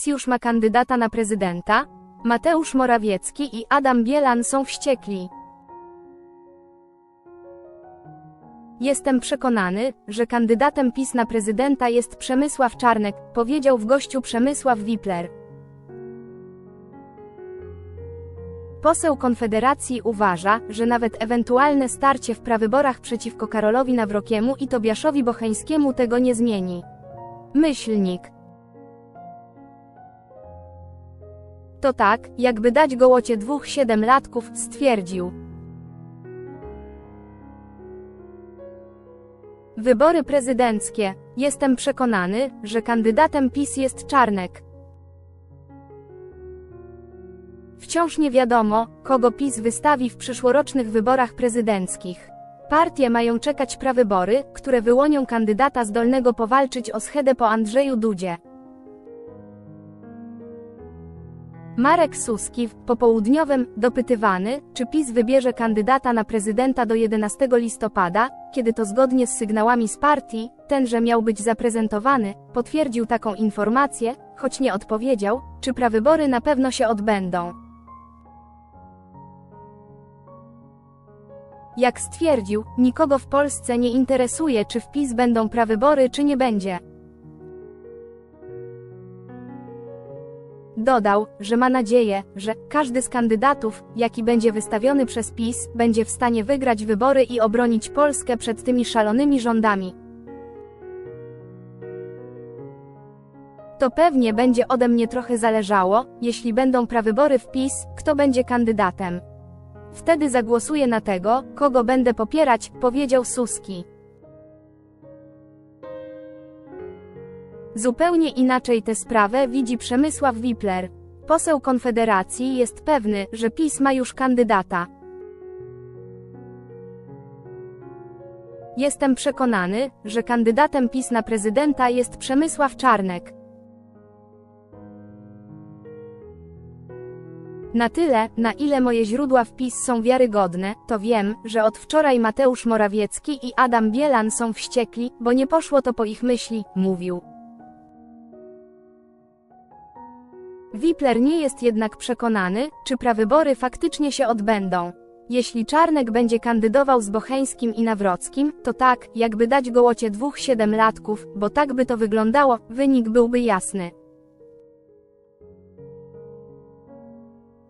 PiS już ma kandydata na prezydenta? Mateusz Morawiecki i Adam Bielan są wściekli. Jestem przekonany, że kandydatem PiS na prezydenta jest Przemysław Czarnek, powiedział w gościu Przemysław Wipler. Poseł Konfederacji uważa, że nawet ewentualne starcie w prawyborach przeciwko Karolowi Nawrokiemu i Tobiaszowi Bocheńskiemu tego nie zmieni. Myślnik. To tak, jakby dać gołocie dwóch siedemlatków, stwierdził. Wybory prezydenckie. Jestem przekonany, że kandydatem PiS jest Czarnek. Wciąż nie wiadomo, kogo PiS wystawi w przyszłorocznych wyborach prezydenckich. Partie mają czekać prawybory, które wyłonią kandydata zdolnego powalczyć o schedę po Andrzeju Dudzie. Marek Suski, w popołudniowym, dopytywany, czy PiS wybierze kandydata na prezydenta do 11 listopada, kiedy to zgodnie z sygnałami z partii, tenże miał być zaprezentowany, potwierdził taką informację, choć nie odpowiedział, czy prawybory na pewno się odbędą. Jak stwierdził, nikogo w Polsce nie interesuje, czy w PiS będą prawybory, czy nie będzie. Dodał, że ma nadzieję, że każdy z kandydatów, jaki będzie wystawiony przez PiS, będzie w stanie wygrać wybory i obronić Polskę przed tymi szalonymi rządami. To pewnie będzie ode mnie trochę zależało, jeśli będą prawybory w PiS, kto będzie kandydatem. Wtedy zagłosuję na tego, kogo będę popierać, powiedział Suski. Zupełnie inaczej tę sprawę widzi Przemysław Wipler. Poseł Konfederacji jest pewny, że PiS ma już kandydata. Jestem przekonany, że kandydatem PiS na prezydenta jest Przemysław Czarnek. Na tyle, na ile moje źródła w PiS są wiarygodne, to wiem, że od wczoraj Mateusz Morawiecki i Adam Bielan są wściekli, bo nie poszło to po ich myśli, mówił. Wipler nie jest jednak przekonany, czy prawybory faktycznie się odbędą. Jeśli Czarnek będzie kandydował z Bocheńskim i Nawrockim, to tak, jakby dać gołocie dwóch siedemlatków, bo tak by to wyglądało, wynik byłby jasny.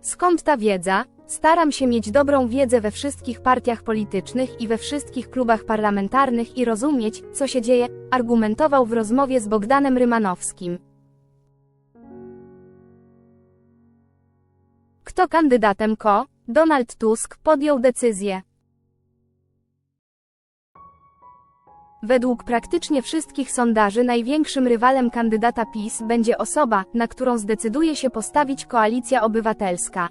Skąd ta wiedza? Staram się mieć dobrą wiedzę we wszystkich partiach politycznych i we wszystkich klubach parlamentarnych i rozumieć, co się dzieje, argumentował w rozmowie z Bogdanem Rymanowskim. Kto kandydatem KO? Donald Tusk podjął decyzję. Według praktycznie wszystkich sondaży największym rywalem kandydata PiS będzie osoba, na którą zdecyduje się postawić Koalicja Obywatelska.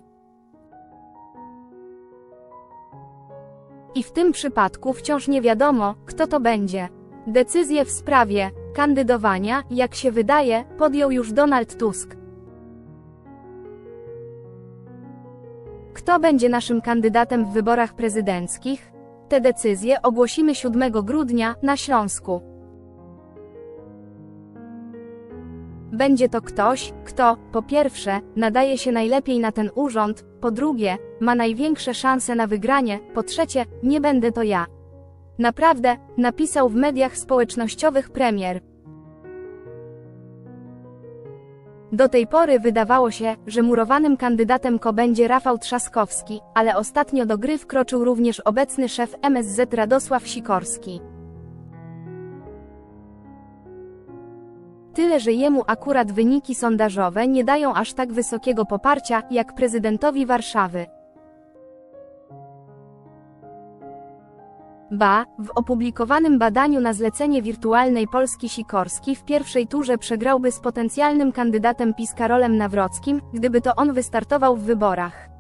I w tym przypadku wciąż nie wiadomo, kto to będzie. Decyzję w sprawie kandydowania, jak się wydaje, podjął już Donald Tusk. Kto będzie naszym kandydatem w wyborach prezydenckich? Te decyzje ogłosimy 7 grudnia na Śląsku. Będzie to ktoś, kto, po pierwsze, nadaje się najlepiej na ten urząd, po drugie, ma największe szanse na wygranie, po trzecie, nie będę to ja. Naprawdę, napisał w mediach społecznościowych premier. Do tej pory wydawało się, że murowanym kandydatem KO będzie Rafał Trzaskowski, ale ostatnio do gry wkroczył również obecny szef MSZ Radosław Sikorski. Tyle, że jemu akurat wyniki sondażowe nie dają aż tak wysokiego poparcia, jak prezydentowi Warszawy. Ba, w opublikowanym badaniu na zlecenie wirtualnej Polski Sikorski w pierwszej turze przegrałby z potencjalnym kandydatem PiS Karolem Nawrockim, gdyby to on wystartował w wyborach.